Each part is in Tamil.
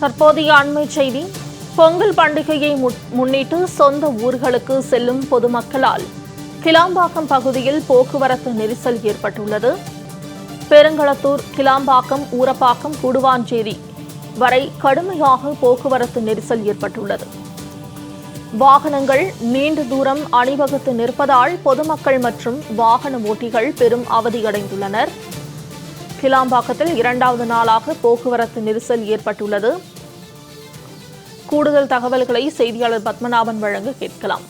தற்போதைய அண்மை செய்தி பொங்கல் பண்டிகையை முன்னிட்டு சொந்த ஊர்களுக்கு செல்லும் பொதுமக்களால் கிளாம்பாக்கம் பகுதியில் போக்குவரத்து நெரிசல் ஏற்பட்டுள்ளது. பெருங்களத்தூர் கிளாம்பாக்கம் ஊரப்பாக்கம் கூடுவாஞ்சேரி வரை கடுமையாக போக்குவரத்து நெரிசல் ஏற்பட்டுள்ளது. வாகனங்கள் நீண்ட தூரம் அணிவகுத்து நிற்பதால் பொதுமக்கள் மற்றும் வாகன ஓட்டிகள் பெரும் அவதியடைந்துள்ளனர் கிளாம்பாக்கத்தில் இரண்டாவது நாளாக போக்குவரத்து நெரிசல் ஏற்பட்டுள்ளது. கூடுதல் தகவல்களை செய்தியாளர் பத்மநாபன் வழங்க கேட்கலாம்.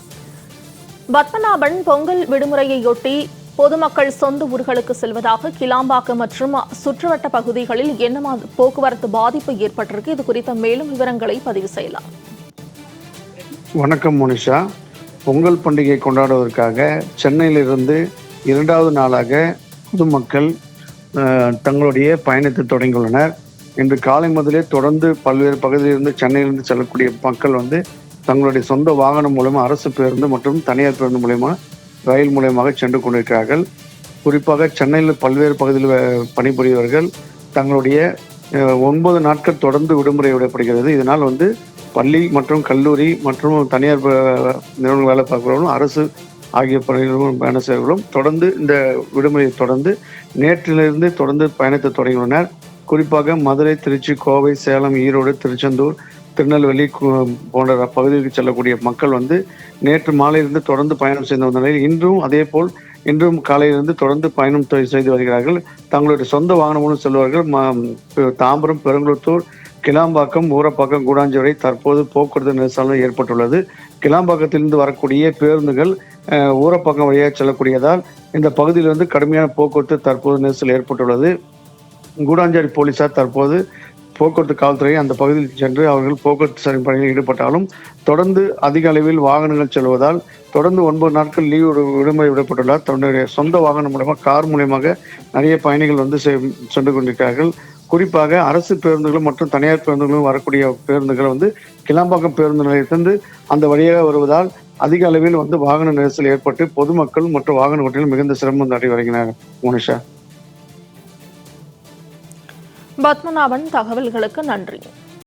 பத்மநாபன் பொங்கல் விடுமுறையொட்டி பொதுமக்கள் சொந்த ஊர்களுக்கு செல்வதாக கிளாம்பாக்கம் மற்றும் சுற்றுவட்ட பகுதிகளில் என்ன போக்குவரத்து பாதிப்பு ஏற்பட்டிருக்கு? இது குறித்த மேலும் விவரங்களை பதிவு செய்யலாம். வணக்கம் மோனிஷா. பொங்கல் பண்டிகை கொண்டாடுவதற்காக சென்னையிலிருந்து இரண்டாவது நாளாக பொதுமக்கள் தங்களுடைய பயணத்தை தொடங்கியுள்ளனர். இன்று காலை முதலே தொடர்ந்து பல்வேறு பகுதியிலிருந்து சென்னையிலிருந்து செல்லக்கூடிய மக்கள் வந்து தங்களுடைய சொந்த வாகனம் மூலமா அரசு பேருந்து மற்றும் தனியார் பேருந்து மூலயமா ரயில் மூலயமாக சென்று கொண்டிருக்கிறார்கள். குறிப்பாக சென்னையில் பல்வேறு பகுதியில் பணிபுரியவர்கள் தங்களுடைய ஒன்பது நாட்கள் தொடர்ந்து விடுமுறை விடப்படுகிறது. இதனால் வந்து பள்ளி மற்றும் கல்லூரி மற்றும் தனியார் நிறுவனங்கள் வேலை பார்க்கிறவர்களும் அரசு ஆகிய பணிகளும் பயண செய்வர்களும் தொடர்ந்து இந்த விடுமுறையை தொடர்ந்து நேற்றிலிருந்து தொடர்ந்து பயணத்தை தொடங்கியுள்ளனர். குறிப்பாக மதுரை திருச்சி கோவை சேலம் ஈரோடு திருச்செந்தூர் திருநெல்வேலி போன்ற பகுதிகளுக்கு செல்லக்கூடிய மக்கள் வந்து நேற்று மாலையிலிருந்து தொடர்ந்து பயணம் செய்து வந்த நிலையில் இன்றும் அதே போல் இன்றும் காலையிலிருந்து தொடர்ந்து பயணம் செய்து வருகிறார்கள். தங்களுடைய சொந்த வாகனங்களும் செல்வார்கள். தாம்பரம் பெருங்குளத்தூர் கிளாம்பாக்கம் ஊரப்பாக்கம் கூடாஞ்சி வரை தற்போது போக்குவரத்து நெரிசலும் ஏற்பட்டுள்ளது. கிளாம்பாக்கத்திலிருந்து வரக்கூடிய பேருந்துகள் ஊரப்பாக்கம் வழியாக செல்லக்கூடியதால் இந்த பகுதியிலிருந்து கடுமையான போக்குவரத்து தற்போது நெரிசல் ஏற்பட்டுள்ளது. கூடாஞ்சேரி போலீசார் தற்போது போக்குவரத்து காவல்துறை அந்த பகுதியில் சென்று அவர்கள் போக்குவரத்து சரி பணியில் ஈடுபட்டாலும் தொடர்ந்து அதிக அளவில் வாகனங்கள் செல்வதால் தொடர்ந்து ஒன்பது நாட்கள் லீவு விடுமுறை விடப்பட்டுள்ளார். தன்னுடைய சொந்த வாகனம் மூலமாக கார் மூலயமாக நிறைய பயணிகள் வந்து செ- சென்று கொண்டிருக்கிறார்கள். குறிப்பாக அரசு பேருந்துகளும் மற்றும் தனியார் பேருந்துகளும் வரக்கூடிய பேருந்துகள் வந்து கிளாம்பாக்கம் பேருந்து நிலையத்திலிருந்து அந்த வழியாக வருவதால் அதிக அளவில் வந்து வாகன நெரிசல் ஏற்பட்டு பொதுமக்கள் மற்றும் வாகன ஓட்டிகள் மிகுந்த சிரமம் அடை வருகிறார்கள். மோனிஷா. பத்மநாபன் தகவல்களுக்கு நன்றி.